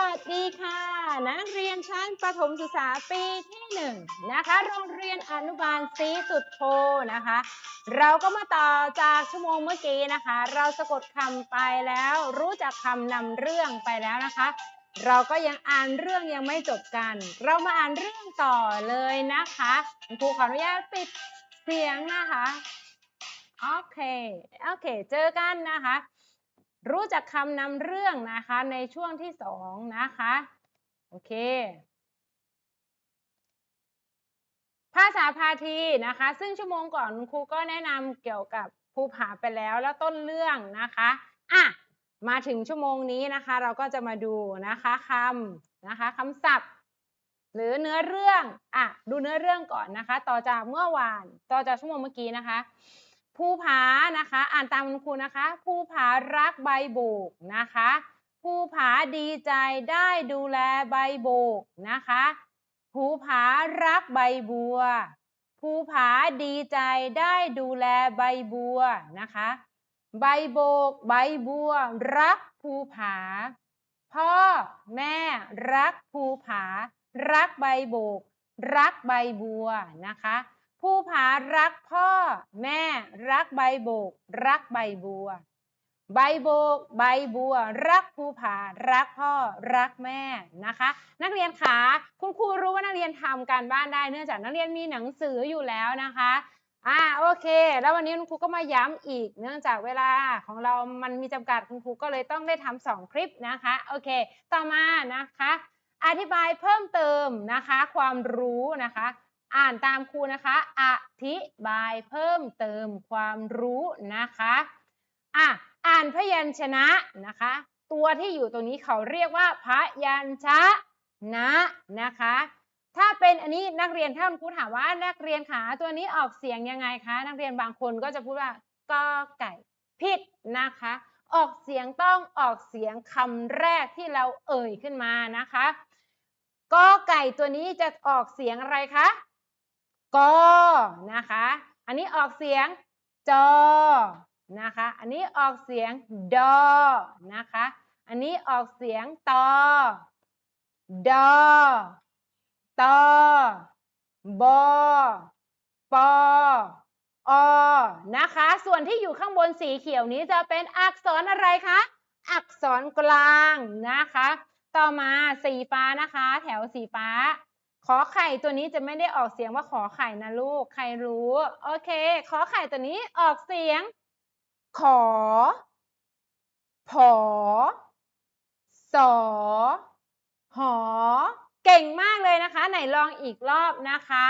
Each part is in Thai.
วัสดีค่ะ นักเรียนชั้นประถมศึกษาปีที่หนึ่งนะคะ โรงเรียนอนุบาลศรีสุดโทนะคะ เราก็มาต่อจากชั่วโมงเมื่อกี้นะคะ เราสะกดคำไปแล้ว รู้จักคำนำเรื่องไปแล้วนะคะ เราก็ยังอ่านเรื่องยังไม่จบกัน เรามาอ่านเรื่องต่อเลยนะคะครูขออนุญาตปิดเสียงนะคะ โอเค โอเค เจอกันนะคะ รู้จักคำนำเรื่องนะคะในช่วงที่สองนะคะ โอเค ภาษาพาทีนะคะ ซึ่งชั่วโมงก่อนครูก็แนะนำเกี่ยวกับภูผาไปแล้วแล้วต้นเรื่องนะคะอะมาถึงชั่วโมงนี้นะคะ เราก็จะมาดูนะคะคำนะคะคำศัพท์ หรือเนื้อเรื่องอะดูเนื้อเรื่องก่อนนะคะ ต่อจากเมื่อวาน ต่อจากชั่วโมงเมื่อกี้นะคะ ภูผานะคะ อ่านตามคุณครูนะคะภูผารักใบโบกนะคะภูผาดีใจได้ดูแลใบโบกนะคะภูผารักใบบัวภูผาดีใจได้ดูแลใบบัวนะคะ ใบโบก ใบบัว รักภูผา พ่อแม่รักภูผา รักใบโบก รักใบบัวนะคะ ภูผารักพ่อ แม่รักใบโบก รักใบบัว ใบโบก ใบบัว รักภูผารักพ่อ รักแม่นะคะ นักเรียนคะคุณครูรู้ว่านักเรียนทำการบ้านได้เนื่องจากนักเรียนมีหนังสืออยู่แล้วนะคะอ่าโอเค แล้ววันนี้คุณครูก็มาย้ำอีก เนื่องจากเวลาของเรามันมีจำกัดคุณครูก็เลยต้องได้ทำสองคลิปนะคะโอเค ต่อมานะคะ อธิบายเพิ่มเติมนะคะ ความรู้นะคะ อ่านตามครูนะคะอธิบายเพิ่มเติมความรู้นะคะอะอ่านพยัญชนะนะคะ ตัวที่อยู่ตรงนี้เขาเรียกว่าพยัญชนะนะคะ ถ้าเป็นอันนี้นักเรียนถ้าคุณครูถามว่านักเรียนขาตัวนี้ออกเสียงยังไงคะนักเรียนบางคนก็จะพูดว่ากอไก่ผิดนะคะ ออกเสียงต้องออกเสียงคำแรกที่เราเอ่ยขึ้นมานะคะกอไก่ตัวนี้จะออกเสียงอะไรคะ กนะคะ อันนี้ออกเสียงจอนะคะ อันนี้ออกเสียงดอนะคะ อันนี้ออกเสียงตอดอตอบอปออนะคะ ส่วนที่อยู่ข้างบนสีเขียวนี้จะเป็นอักษรอะไรคะ อักษรกลางนะคะ ต่อมาสีฟ้านะคะ แถวสีฟ้า อไข่ตัวนี้จะไม่ได้ออกเสียงว่าขอไข่นะลูก ใครรู้ โอเค ขอไข่ตัวนี้ออกเสียง ขอ ผอ สอ หอ เก่งมากเลยนะคะ ไหนลองอีกรอบนะคะ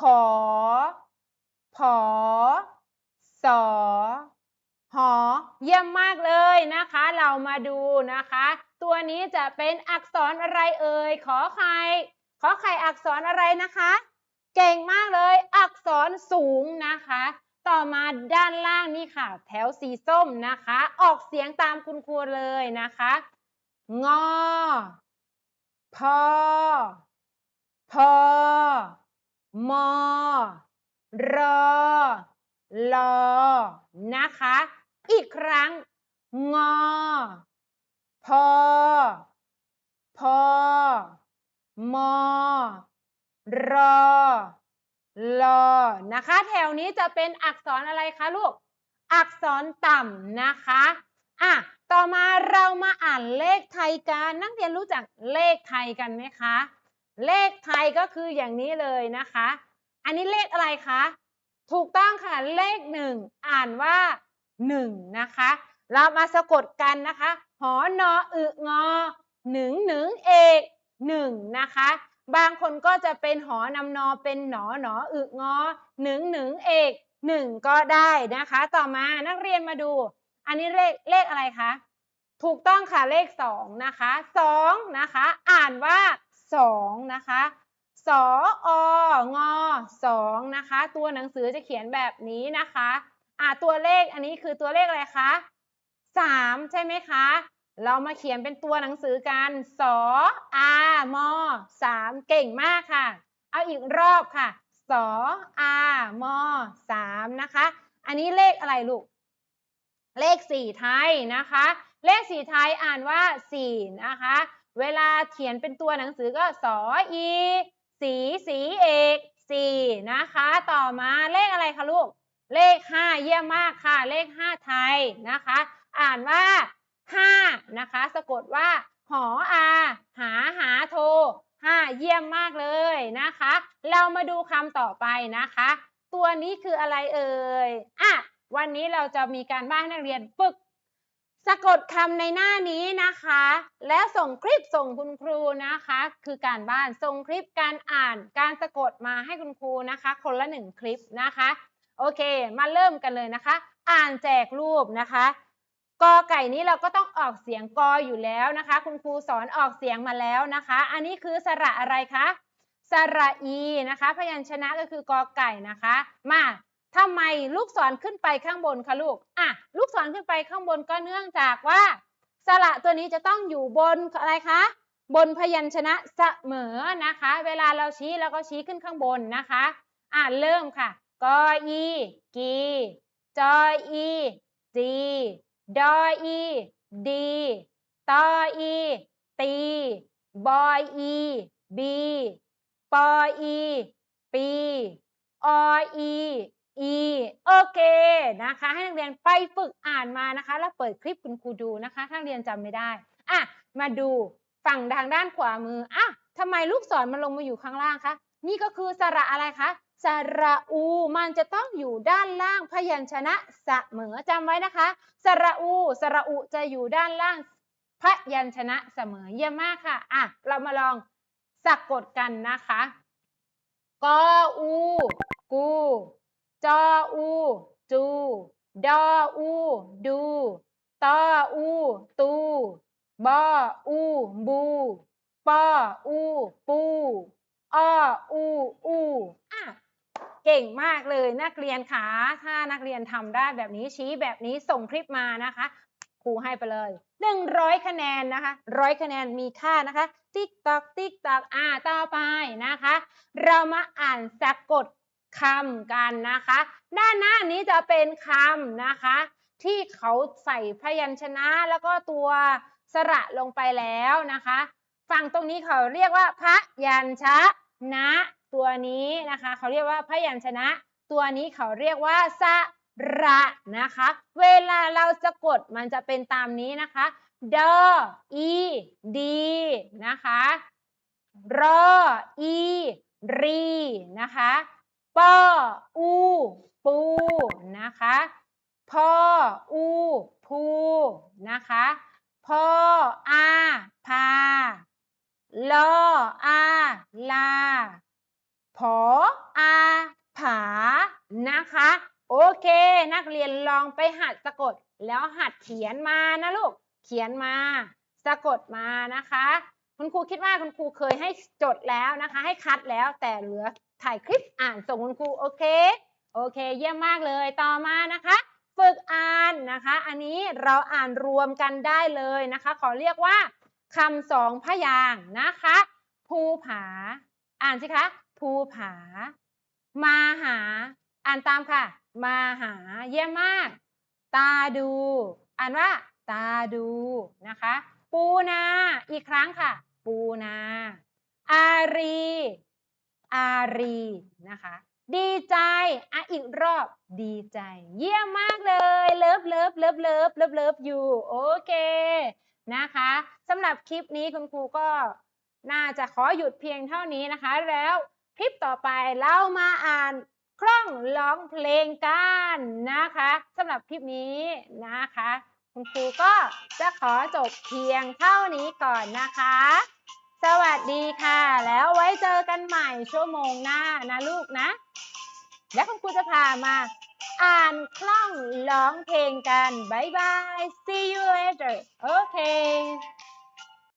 ขอ ผอ สอ หอ เยี่ยมมากเลยนะคะ เรามาดูนะคะ ตัวนี้จะเป็นอักษรอะไรเอ่ย ขอไข่ ขอไข่อักษรอะไรนะคะ เก่งมากเลย อักษรสูงนะคะ ต่อมาด้านล่างนี่ค่ะ แถวสีส้มนะคะ ออกเสียงตามคุณครูเลยนะคะ งอ พอ พอ มอ รอ ลอ นะคะ อีกครั้ง งอ พอ พอ มอ รอ ลอ นะคะ แถวนี้จะเป็นอักษรอะไรคะลูก อักษรต่ำนะคะ อะ ต่อมาเรามาอ่านเลขไทยกัน นักเรียนรู้จักเลขไทยกันไหมคะ เลขไทยก็คืออย่างนี้เลยนะคะ อันนี้เลขอะไรคะ ถูกต้องค่ะ เลขหนึ่ง อ่านว่าหนึ่งนะคะ เรามาสะกดกันนะคะ หอนออึงอหนึ่งหนึ่งเอกหนึ่งนะคะ บางคนก็จะเป็นหอนำนอเป็นหนอหนออึงอหนึ่งหนึ่งเอกหนึ่งก็ได้นะคะ ต่อมานักเรียนมาดู อันนี้เลขเลขอะไรคะถูกต้องค่ะเลขสองนะคะสองนะคะ อ่านว่าสองนะคะสอองอสองนะคะ ตัวหนังสือจะเขียนแบบนี้นะคะ อ่าตัวเลขอันนี้คือตัวเลขอะไรคะ ใช่ไหมคะ เรามาเขียนเป็นตัวหนังสือกันสออามอสามเก่งมากค่ะ เอาอีกรอบค่ะสออามอสามนะคะ อันนี้เลขอะไรลูก เลขสี่ไทยนะคะ เลขสี่ไทยอ่านว่าสี่นะคะ เวลาเขียนเป็นตัวหนังสือก็สออีสีสีเอกสี่นะคะ ต่อมาเลขอะไรคะลูก เลขห้าเยี่ยมมากค่ะ เลขห้าไทยนะคะ อ่านว่าห้านะคะ สะกดว่า หออาหาหาโทห้าเยี่ยมมากเลยนะคะ เรามาดูคำต่อไปนะคะ ตัวนี้คืออะไรเอ่ยอะวันนี้เราจะมีการบ้านให้นักเรียนฝึก สะกดคำในหน้านี้นะคะ แล้วส่งคลิปส่งคุณครูนะคะ คือการบ้านส่งคลิปการอ่านการสะกดมาให้คุณครูนะคะ คนละหนึ่งคลิปนะคะ โอเค มาเริ่มกันเลยนะคะ อ่านแจกรูปนะคะ กอไก่นี้เราก็ต้องออกเสียงกออยู่แล้วนะคะ คุณครูสอนออกเสียงมาแล้วนะคะ อันนี้คือสระอะไรคะสระอีนะคะ พยัญชนะก็คือกอไก่นะคะ มาทำไมลูกศรขึ้นไปข้างบนคะลูกอะลูกศรขึ้นไปข้างบนก็เนื่องจากว่าสระตัวนี้จะต้องอยู่บนอะไรคะบนพยัญชนะเสมอนะคะ เวลาเราชี้เราก็ชี้ขึ้นข้างบนนะคะ อ่านเริ่มค่ะกออีกีจออีจี ดออีดีตออีตีบออีบีปออีปีออีอีโอเคนะคะ ให้นักเรียนไปฝึกอ่านมานะคะ แล้วเปิดคลิปคุณครูดูนะคะ ถ้าเรียนจำไม่ได้อะมาดูฝั่งทางด้านขวามืออะทำไมลูกศรมันลงมาอยู่ข้างล่างคะนี่ก็คือสระอะไรคะ สระอู มันจะต้องอยู่ด้านล่างพยัญชนะเสมอจำไว้นะคะ สระอู สระอุจะอยู่ด้านล่างพยัญชนะเสมอเยี่ยมมากค่ะ อะ เรามาลองสะกดกันนะคะกออู กู จออู จู ดออู ดูตออู ตูบออู บูปออู ปูอออู อูอะ เก่งมากเลยนักเรียนคะถ้านักเรียนทำได้แบบนี้ชี้แบบนี้ส่งคลิปมานะคะครูให้ไปเลย 100 คะแนนนะคะร้อยคะแนนมีค่านะคะ ติ๊กตอกติ๊กตอกอ่าต่อไปนะคะ เรามาอ่านสะกดคำกันนะคะ ด้านหน้านี้จะเป็นคำนะคะ ที่เขาใส่พยัญชนะแล้วก็ตัวสระลงไปแล้วนะคะ ฝั่งตรงนี้เขาเรียกว่าพยัญชนะ ตัวนี้นะคะเขาเรียกว่าพยัญชนะ ตัวนี้เขาเรียกว่าสระนะคะ เวลาเราจะกดมันจะเป็นตามนี้นะคะดออีดีนะคะรออีรีนะคะปออูปูนะคะพออูพูนะคะพออาพาลออาลา ผออาผานะคะ โอเค นักเรียนลองไปหัดสะกด แล้วหัดเขียนมานะลูก เขียนมา สะกดมานะคะ คุณครูคิดว่าคุณครูเคยให้จดแล้วนะคะ ให้คัดแล้วแต่เหลือถ่ายคลิปอ่านส่งคุณครูโอเค โอเค เยี่ยมมากเลยต่อมานะคะ ฝึกอ่านนะคะ อันนี้เราอ่านรวมกันได้เลยนะคะ ขอเรียกว่าคำสองพยางค์นะคะ ภูผา อ่านสิคะ ภูผา มาหา อ่านตามค่ะ มาหา เยี่ยมมาก ตาดู อ่านว่า ตาดูนะคะ ปูนา อีกครั้งค่ะ ปูนา อารี อารี นะคะ ดีใจ อะอีกรอบ ดีใจ เยี่ยมมากเลย เลิฟเลิฟเลิฟเลิฟเลิฟเลิฟอยู่ โอเค นะคะสำหรับคลิปนี้คุณครูก็น่าจะขอหยุดเพียงเท่านี้นะคะแล้ว คลิปต่อไปเรามาอ่านคล่องร้องเพลงกันนะคะสำหรับคลิปนี้นะคะ คุณครูก็จะขอจบเพียงเท่านี้ก่อนนะคะ สวัสดีค่ะ แล้วไว้เจอกันใหม่ชั่วโมงหน้านะลูกนะเดี๋ยวคุณครูจะพามาอ่านคล่องร้องเพลงกัน บ๊ายบาย see you later โอเค